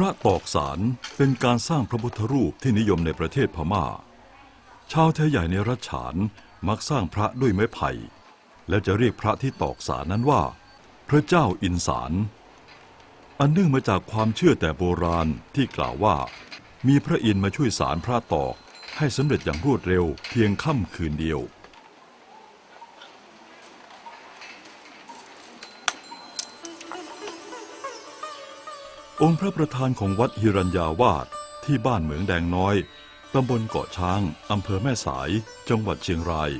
ระตอกสารเป็นการสร้างพระพุทธรูปที่นิยมในประเทศพม่า ชาวไทยใหญ่ในรัชฉานมักสร้างพระด้วยไม้ไผ่ และจะเรียกพระที่ตอกสารนั้นว่า พระเจ้าอินสาร อันเนื่องมาจากความเชื่อแต่โบราณที่กล่าวว่า มีพระอินทร์มาช่วยสารพระตอกให้สำเร็จอย่างรวดเร็วเพียงค่ำคืนเดียว องค์พระประธานของวัดฮิรัญญาวาสที่บ้านเหมืองแดงน้อย ตำบลเกาะช้าง อำเภอแม่สาย จังหวัดเชียงราย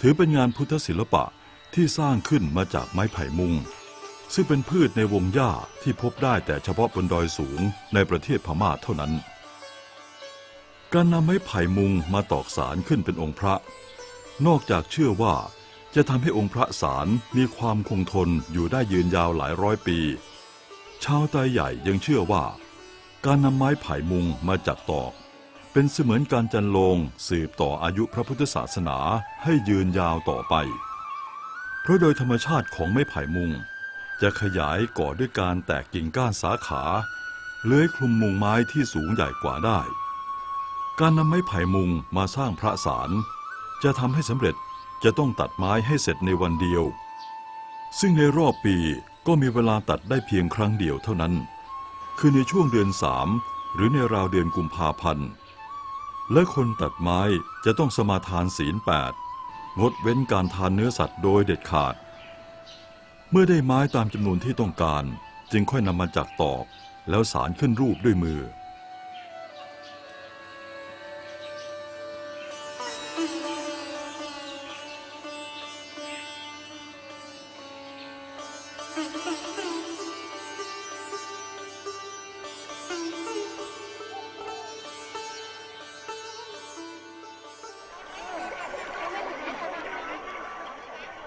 ถือเป็นงานพุทธศิลปะที่สร้างขึ้นมาจากไม้ไผ่มุง ซึ่งเป็นพืชในวงหญ้าที่พบได้แต่เฉพาะบนดอยสูงในประเทศพม่าเท่านั้น การนำไม้ไผ่มุงมาตอกสารขึ้นเป็นองค์พระ นอกจากเชื่อว่าจะทำให้องค์พระสารมีความคงทนอยู่ได้ยืนยาวหลายร้อยปี ชาวไทยใหญ่ยังเชื่อว่า การนำไม้ไผ่มุงมาจัดตอก เป็นเสมือนการจันโลงสืบต่ออายุพระพุทธศาสนาให้ยืนยาวต่อไป เพราะโดยธรรมชาติของไม้ไผ่มุง จะขยายก่อด้วยการแตกกิ่งก้านสาขาเลื้อยคลุมมุงไม้ที่สูงใหญ่กว่าได้ การนำไม้ไผ่มุงมาสร้างพระสารจะทำให้สำเร็จจะต้องตัดไม้ให้เสร็จในวันเดียว ซึ่งในรอบปี ก็มีเวลาตัดได้เพียงครั้งเดียวเท่านั้น คือในช่วงเดือนสามหรือในราวเดือนกุมภาพันธ์ และคนตัดไม้จะต้องสมาทานศีลแปดงดเว้นการทานเนื้อสัตว์โดยเด็ดขาด เมื่อได้ไม้ตามจำนวนที่ต้องการ จึงค่อยนำมาจักตอกแล้วสารขึ้นรูปด้วยมือ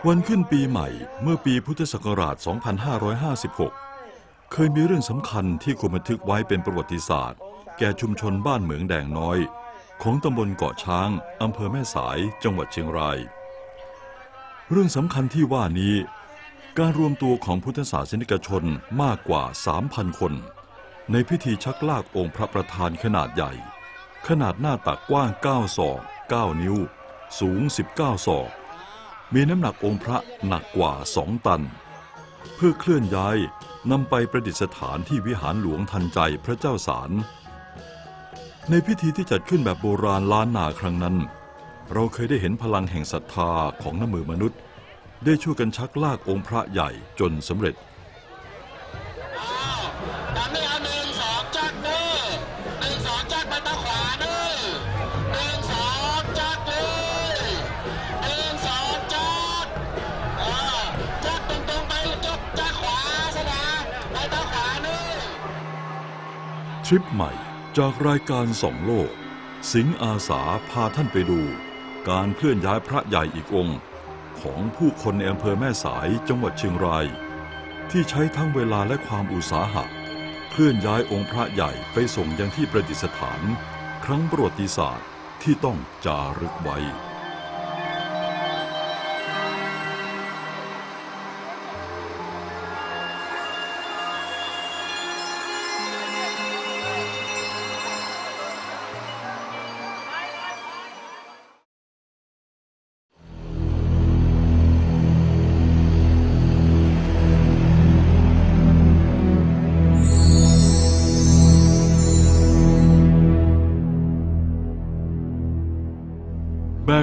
วันขึ้นปีใหม่เมื่อปีพุทธศักราช 2556 เคยมีเรื่องสำคัญที่ควรบันทึกไว้เป็นประวัติศาสตร์ แก่ชุมชนบ้านเหมืองแดงน้อย ของตำบลเกาะช้างอำเภอแม่สาย จังหวัดเชียงราย เรื่องสำคัญที่ว่านี้ การรวมตัวของพุทธศาสนิกชนมากกว่า 3,000 คน ในพิธีชักลากองค์พระประธานขนาดใหญ่ ขนาดหน้าตักกว้าง 9 ศอก 9 นิ้ว สูง 19 ศอก มีน้ำหนักองค์พระหนักกว่าสองตัน เพื่อเคลื่อนย้ายนำไปประดิษฐานที่วิหารหลวงทันใจพระเจ้าสารในพิธีที่จัดขึ้นแบบโบราณล้านนาครั้งนั้น เราเคยได้เห็นพลังแห่งศรัทธาของน้ำมือมนุษย์ ได้ช่วยกันชักลากองค์พระใหญ่จนสำเร็จ ดันไม่เอาหนึ่งสองจักเด้อหนึ่งสองจักไปตาขวาเด้อหนึ่งสองจักเลยหนึ่งสองจักอ่าจักตรงๆไปจักจักขวาสนะไปตาขวาเด้อ ทริปใหม่จากรายการสองโลก สิงห์อาสาพาท่านไปดู การเคลื่อนย้ายพระใหญ่อีกองค์ ของผู้คนในอำเภอแม่สายจังหวัดเชียงราย ที่ใช้ทั้งเวลาและความอุตสาหะ เคลื่อนย้ายองค์พระใหญ่ไปส่งยังที่ประดิษฐาน ครั้งประวัติศาสตร์ที่ต้องจารึกไว้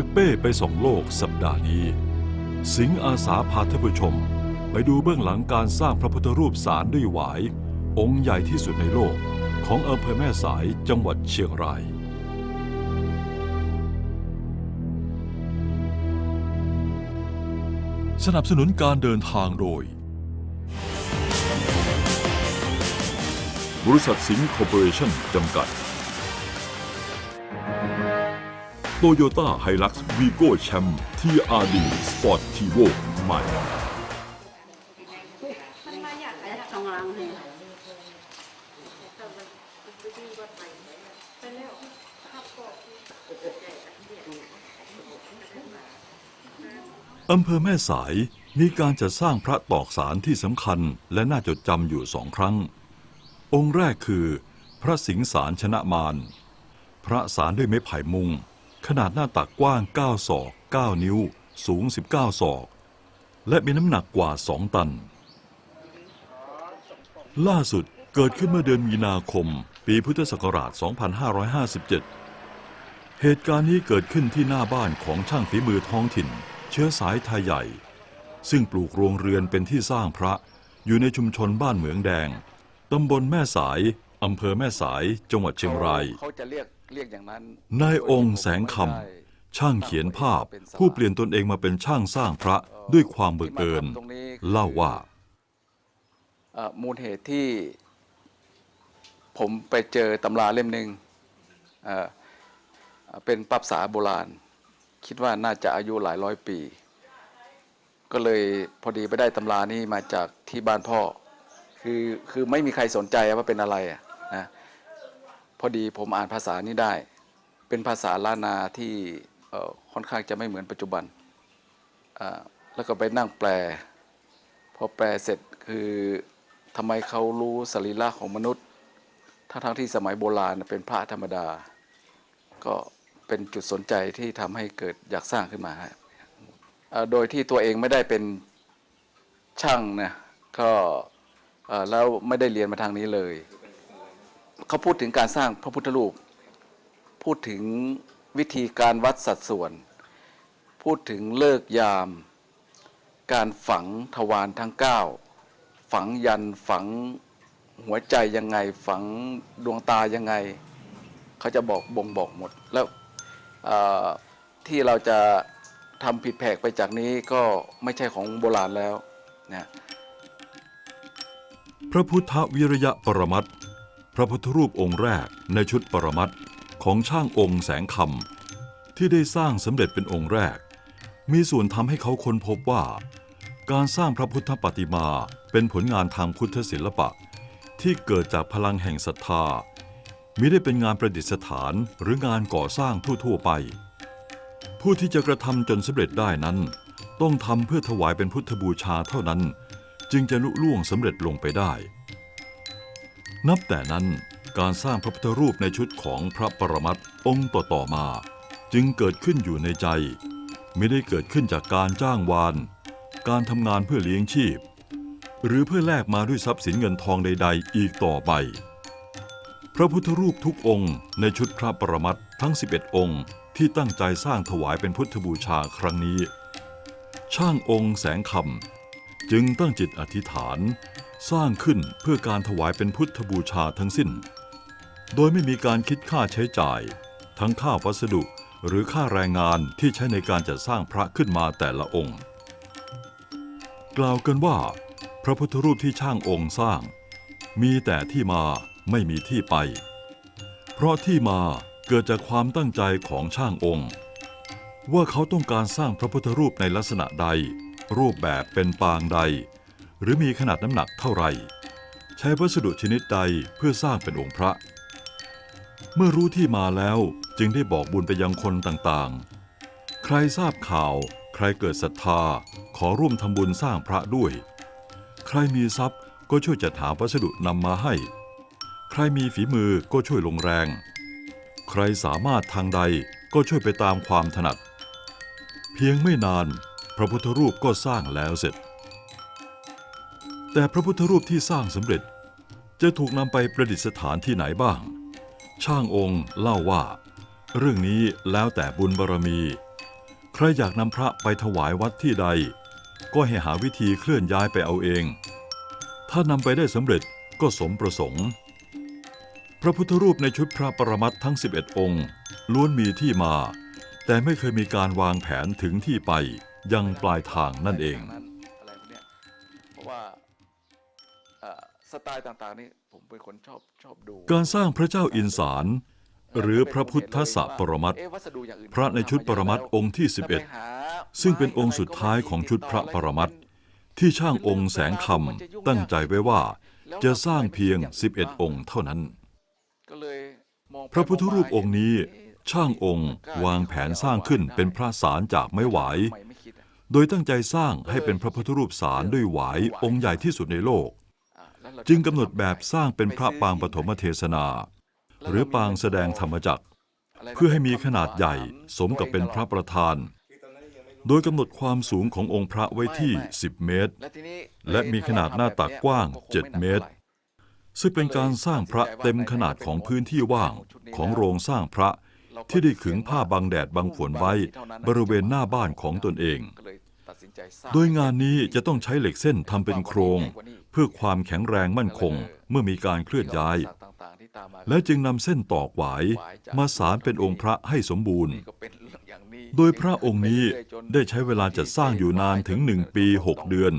กเป้ไปส่องโลกสัปดาห์นี้ สิงห์อาสาพาท่านผู้ชม ไปดูเบื้องหลังการสร้างพระพุทธรูปสารด้วยหวาย องค์ใหญ่ที่สุดในโลกของอำเภอแม่สายจังหวัดเชียงรายสนับสนุนการเดินทางโดย บริษัทสิงห์คอร์ปอเรชั่นจำกัด โตโยต้าไฮลักซ์วีโก้แชมป์ TRD Sport Tivo ใหม่ trong lăng thì อำเภอแม่สายมีการจัดสร้างพระตอกสารที่สำคัญและน่าจดจำอยู่สองครั้ง องค์แรกคือ พระสิงสารชนะมารพระสารด้วยไม้ไผ่มุง ขนาดหน้าตักกว้าง 9 ศอก 9 นิ้ว สูง 19 ศอก และมีน้ำหนักกว่า 2 ตัน ล่าสุดเกิดขึ้นเมื่อเดือนมีนาคม ปีพุทธศักราช 2557 เหตุการณ์นี้เกิดขึ้นที่หน้าบ้านของช่างฝีมือท้องถิ่น เชื้อสายไทยใหญ่ ซึ่งปลูกโรงเรือนเป็นที่สร้างพระอยู่ในชุมชนบ้านเหมืองแดง ตำบลแม่สาย อำเภอแม่สาย จังหวัดเชียงราย เขาจะเรียก นั้นนายองค์แสงคำช่างเขียนภาพ ผู้เปลี่ยนตนเองมาเป็นช่างสร้างพระด้วยความบังเอิญที่มาทำตรงนี้คือเล่าว่าเอ่อมูลเหตุที่ผมไปเจอตำราเล่มหนึ่งเอ่อเอ่อเป็นปรับษาโบราณ คิดว่าน่าจะอายุหลายร้อยปี ก็เลยพอดีไปได้ตำรานี้มาจากที่บ้านพ่อ คือคือไม่มีใครสนใจว่าเป็นอะไรอะนะ พอดีผมอ่านภาษานี้ได้ เป็นภาษาล้านนาที่ค่อนข้างจะไม่เหมือนปัจจุบัน แล้วก็ไปนั่งแปล พอแปลเสร็จคือทำไมเขารู้สรีระของมนุษย์ทั้งทั้งที่สมัยโบราณเป็นพระธรรมดา ก็เป็นจุดสนใจที่ทำให้เกิดอยากสร้างขึ้นมาฮะโดยที่ตัวเองไม่ได้เป็นช่างนะก็แล้วไม่ได้เรียนมาทางนี้เลย เขาพูดถึงการสร้างพระพุทธรูป พูดถึงวิธีการวัดสัดส่วน พูดถึงเลิกยาม การฝังทวารทั้ง 9 ฝังยันฝังหัวใจยังไง ฝังดวงตายังไง เขาจะบอกบ่งบอกหมด แล้วที่เราจะทำผิดแผกไปจากนี้ก็ไม่ใช่ของโบราณแล้วนะพระพุทธวิริยะปรมัตถ ระพุทธรูปองค์แรกในชุดปรมัตถ์ของช่างองค์แสงคำที่ได้สร้างสำเร็จเป็นองค์แรก มีส่วนทำให้เขาค้นพบว่า การสร้างพระพุทธปฏิมาเป็นผลงานทางพุทธศิลปะ ที่เกิดจากพลังแห่งศรัทธามิได้เป็นงานประดิษฐานหรืองานก่อสร้างทั่วๆไป ผู้ที่จะกระทำจนสำเร็จได้นั้น ต้องทำเพื่อถวายเป็นพุทธบูชาเท่านั้น จึงจะลุล่วงสำเร็จลงไปได้ นับแต่นั้นการสร้างพระพุทธรูปในชุดของพระปรมัตถ์องค์ต่อๆมา จึงเกิดขึ้นอยู่ในใจ ไม่ได้เกิดขึ้นจากการจ้างวาน การทำงานเพื่อเลี้ยงชีพ หรือเพื่อแลกมาด้วยทรัพย์สินเงินทองใด ๆ อีกต่อไป พระพุทธรูปทุกองค์ในชุดพระปรมัตถ์ทั้ง 11 องค์ที่ตั้งใจสร้างถวายเป็นพุทธบูชาครั้งนี้ ช่างองค์แสงคำจึงตั้งจิตอธิษฐาน สร้างขึ้นเพื่อการถวายเป็นพุทธบูชาทั้งสิ้น โดยไม่มีการคิดค่าใช้จ่าย ทั้งค่าวัสดุหรือค่าแรงงานที่ใช้ในการจัดสร้างพระขึ้นมาแต่ละองค์ กล่าวกันว่า พระพุทธรูปที่ช่างองค์สร้าง มีแต่ที่มาไม่มีที่ไป เพราะที่มาเกิดจากความตั้งใจของช่างองค์ ว่าเขาต้องการสร้างพระพุทธรูปในลักษณะใด รูปแบบเป็นปางใด หรือมีขนาดน้ำหนักเท่าไร ใช้วัสดุชนิดใดเพื่อสร้างเป็นองค์พระ เมื่อรู้ที่มาแล้วจึงได้บอกบุญไปยังคนต่างๆ ใครทราบข่าว ใครเกิดศรัทธา ขอร่วมทำบุญสร้างพระด้วย ใครมีทรัพย์ก็ช่วยจัดหาวัสดุนำมาให้ ใครมีฝีมือก็ช่วยลงแรง ใครสามารถทางใดก็ช่วยไปตามความถนัด เพียงไม่นาน พระพุทธรูปก็สร้างแล้วเสร็จ แต่พระพุทธรูปที่สร้างสำเร็จ จะถูกนำไปประดิษฐานที่ไหนบ้าง ช่างองค์เล่าว่า เรื่องนี้แล้วแต่บุญบารมี ใครอยากนำพระไปถวายวัดที่ใด ก็ให้หาวิธีเคลื่อนย้ายไปเอาเอง ถ้านำไปได้สำเร็จก็สมประสงค์ พระพุทธรูปในชุดพระปรมัตทั้ง 11 องค์ ล้วนมีที่มา แต่ไม่เคยมีการวางแผนถึงที่ไปยังปลายทางนั่นเอง เพราะว่า สไตล์ต่างๆนี่ผมเป็นคนชอบชอบดูการสร้างพระเจ้าอินสาร หรือพระพุทธสปรมัตถ์เอ๊ะวัสดุอย่างอื่นพระในชุดปรมัตถ์องค์ที่ แล้วไปหา11 ซึ่งเป็นองค์สุดท้ายของชุดพระปรมัตถ์ที่ช่างองค์แสงคำตั้งใจไว้ว่า จะสร้างเพียง 11 องค์เท่านั้น ก็เลยมองไปพระพุทธรูปองค์นี้เอ๊ะช่างองค์วางแผนสร้างขึ้นเป็นพระสารจากไม้หวายทำไมไม่คิดอะโดยตั้งใจสร้างให้เป็นพระพุทธรูปสารด้วยหวายองค์ใหญ่ที่สุดในโลกอะแล้วเรา จึงกำหนดแบบสร้างเป็นพระปางปฐมเทศนา หรือปางแสดงธรรมจักร เพื่อให้มีขนาดใหญ่สมกับเป็นพระประธาน โดยกำหนดความสูงขององค์พระไว้ที่ 10 เมตร และมีขนาดหน้าตักกว้าง 7 เมตร ซึ่งเป็นการสร้างพระเต็มขนาดของพื้นที่ว่างของโรงสร้างพระที่ได้ขึงผ้าบังแดดบังฝนไว้บริเวณหน้าบ้านของตนเอง โดยงานนี้จะต้องใช้เหล็กเส้นทำเป็นโครง เพื่อความแข็งแรงมั่นคงเมื่อมีการเคลื่อนย้ายต่างๆที่ตามมาและจึงนำเส้นตอกหวายมาสารเป็นองค์พระให้สมบูรณ์นี่ก็เป็นเรื่องอย่างนี้โดยพระองค์นี้ได้ใช้เวลาจัดสร้างอยู่นานถึง1ปี6เดือน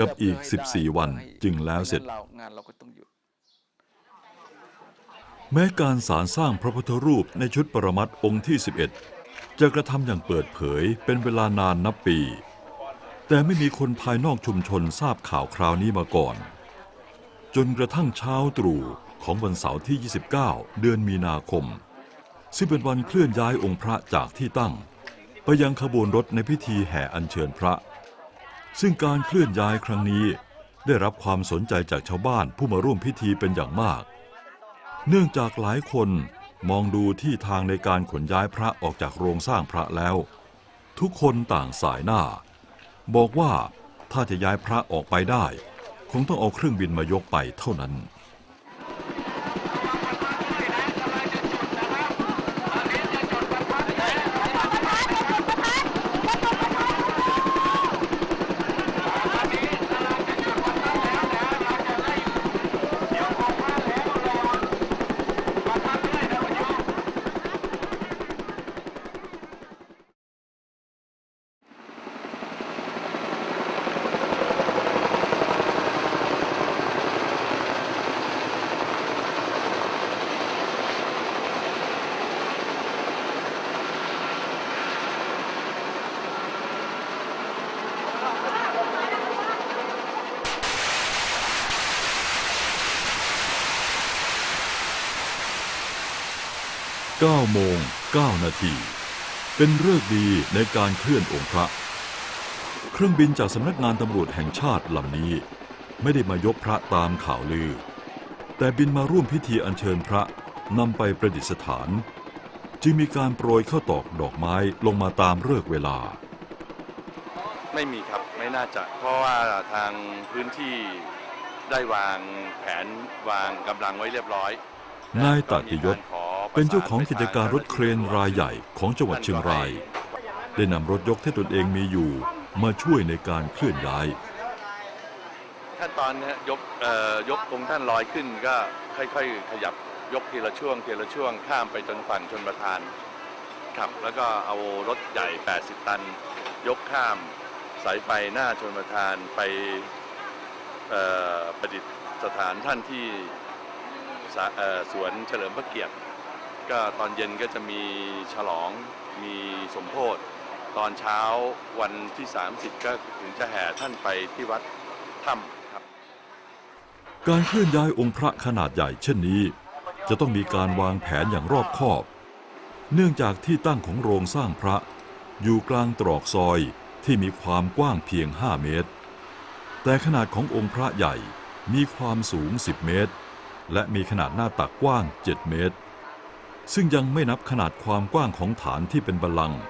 กับอีก 14 วันจึงแล้วเสร็จงานเราก็ต้องหยุดแม้การสารสร้างพระพุทธรูปในชุดปรมัตถ์องค์ที่ 11 จะกระทำอย่างเปิดเผยเป็นเวลานานนับปี แต่ไม่มีคนภายนอกชุมชนทราบข่าวคราวนี้มาก่อน จนกระทั่งเช้าตรู่ของวันเสาร์ที่ 29 เดือนมีนาคม ซึ่งเป็นวันเคลื่อนย้ายองค์พระจากที่ตั้ง ไปยังขบวนรถในพิธีแห่อัญเชิญพระ ซึ่งการเคลื่อนย้ายครั้งนี้ได้รับความสนใจจากชาวบ้านผู้มาร่วมพิธีเป็นอย่างมาก เนื่องจากหลายคนมองดูที่ทางในการขนย้ายพระออกจากโรงสร้างพระแล้ว ทุกคนต่างสายหน้า บอกว่าถ้าจะย้ายพระออกไปได้ คงต้องเอาเครื่องบินมายกไปเท่านั้น 9โมง9นาทีเป็นเรื่องดีในการเคลื่อนองค์พระ เครื่องบินจากสำนักงานตำรวจแห่งชาติลำนี้ ไม่ได้มายกพระตามข่าวลือ แต่บินมาร่วมพิธีอัญเชิญพระนำไปประดิษฐาน จึงมีการโปรยข้าวตอกดอกไม้ลงมาตามเลิกษ์เวลา ไม่มีครับไม่น่าจะ เพราะว่าทางพื้นที่ได้วางแผนวางกำลังไว้เรียบร้อยนายตติยศ เป็นเจ้าของกิจการรถเครนรายใหญ่ของจังหวัดเชียงราย ได้นำรถยกที่ตนเองมีอยู่มาช่วยในการเคลื่อนย้าย ขั้นตอนนี้ยกเอ่อยกองท่านลอยขึ้นก็ค่อยๆ ขยับยกทีละช่วงทีละช่วงข้ามไปจนฝั่งชนประทานครับแล้วก็เอารถใหญ่ 80 ตัน ยกข้ามสายไฟหน้าชนประทานไปประดิษฐานท่านที่สสวนเฉลิมพระเกียรติ ก็ตอนเย็นก็จะมีฉลองมีสมโพธตอนเช้าวันที่ 30 ก็ถึงจะแห่ท่านไปที่วัดถ้ำครับ การเคลื่อนย้ายองค์พระขนาดใหญ่เช่นนี้ จะต้องมีการวางแผนอย่างรอบคอบ เนื่องจากที่ตั้งของโรงสร้างพระ อยู่กลางตรอกซอยที่มีความกว้างเพียง 5 เมตร แต่ขนาดขององค์พระใหญ่มีความสูง 10 เมตร และมีขนาดหน้าตักกว้าง 7 เมตร ซึ่งยังไม่นับขนาดความกว้างของฐานที่เป็นบัลลังก์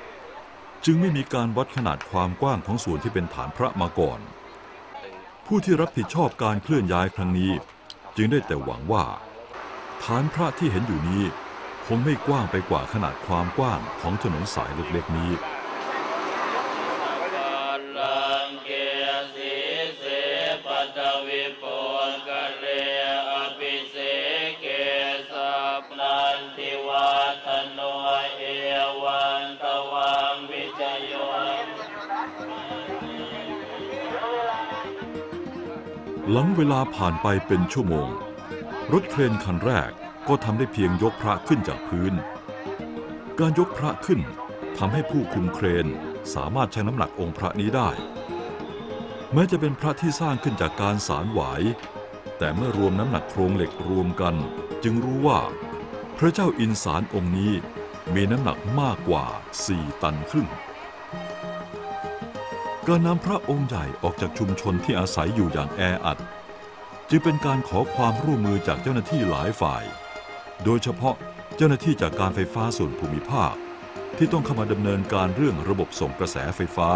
จึงไม่มีการวัดขนาดความกว้างของส่วนที่เป็นฐานพระมาก่อน ผู้ที่รับผิดชอบการเคลื่อนย้ายครั้งนี้ จึงได้แต่หวังว่า ฐานพระที่เห็นอยู่นี้ คงไม่กว้างไปกว่าขนาดความกว้างของถนนสายเล็กๆนี้ หลังเวลาผ่านไปเป็นชั่วโมง รถเครนคันแรกก็ทำได้เพียงยกพระขึ้นจากพื้น การยกพระขึ้นทำให้ผู้คุมเครนสามารถชั่งน้ำหนักองค์พระนี้ได้ แม้จะเป็นพระที่สร้างขึ้นจากการสารหวาย แต่เมื่อรวมน้ำหนักโครงเหล็กรวมกัน จึงรู้ว่า พระเจ้าอินสารองค์นี้มีน้ำหนักมากกว่า 4 ตันครึ่ง การนำพระองค์ใหญ่ออกจากชุมชนที่อาศัยอยู่อย่างแออัด จึงเป็นการขอความร่วมมือจากเจ้าหน้าที่หลายฝ่าย โดยเฉพาะเจ้าหน้าที่จากการไฟฟ้าส่วนภูมิภาค ที่ต้องเข้ามาดำเนินการเรื่องระบบส่งกระแสไฟฟ้า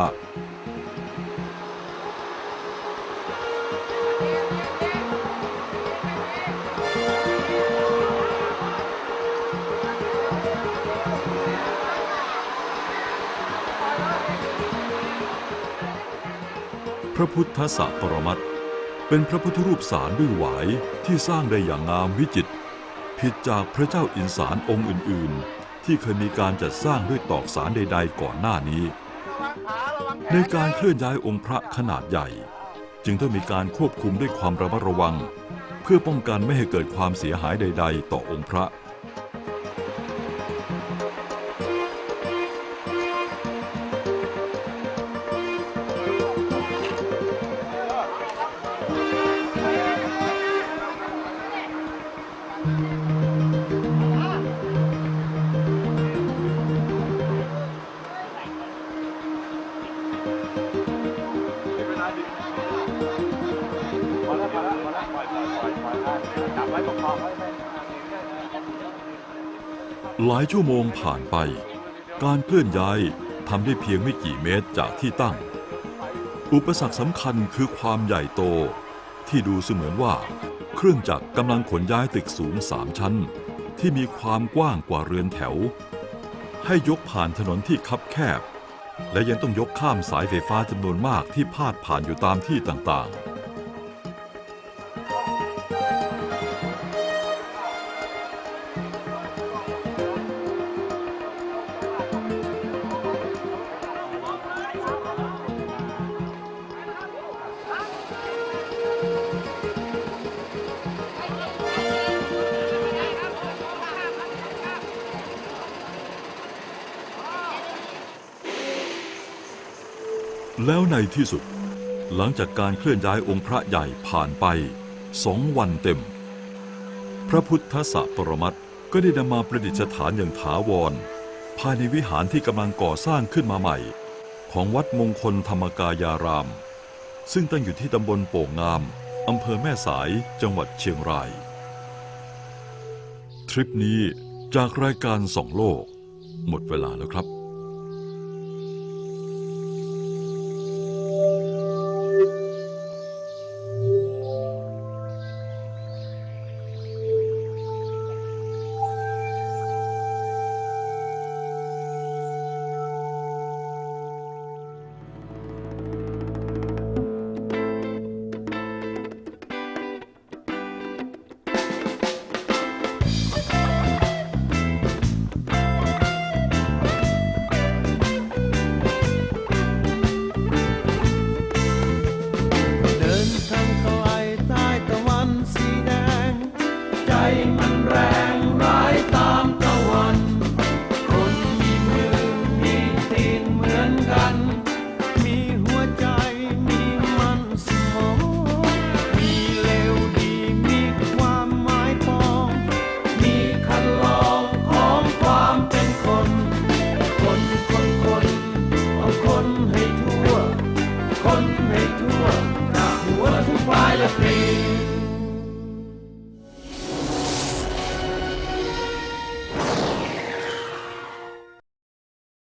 ระพุทธสปรมัตเป็นพระพุทธรูปสารด้วยหวายที่สร้างได้อย่างงามวิจิตรผิดจากพระเจ้าอินสารองค์อื่น ๆ ที่เคยมีการจัดสร้างด้วยตอกสารใด ๆ ก่อนหน้านี้ ในการเคลื่อนย้ายองค์พระขนาดใหญ่ จึงต้องมีการควบคุมด้วยความระมัดระวัง เพื่อป้องกันไม่ให้เกิดความเสียหายใด ๆ ต่อองค์พระ ชั่วโมงผ่านไป การเคลื่อนย้ายทำได้เพียงไม่กี่เมตรจากที่ตั้ง อุปสรรคสำคัญคือความใหญ่โต ที่ดูเสมือนว่า เครื่องจักรกำลังขนย้ายตึกสูงสามชั้น ที่มีความกว้างกว่าเรือนแถว ให้ยกผ่านถนนที่คับแคบ และยังต้องยกข้ามสายไฟฟ้าจำนวนมากที่พาดผ่านอยู่ตามที่ต่างๆ แล้วในที่สุด หลังจากการเคลื่อนย้ายองค์พระใหญ่ผ่านไปสองวันเต็ม พระพุทธสปรมัตก็ได้นำมาประดิษฐานอย่างถาวร ภายในวิหารที่กำลังก่อสร้างขึ้นมาใหม่ ของวัดมงคลธรรมกายาราม ซึ่งตั้งอยู่ที่ตำบลโป่งงามอำเภอแม่สายจังหวัดเชียงราย ทริปนี้จากรายการสองโลก หมดเวลาแล้วครับ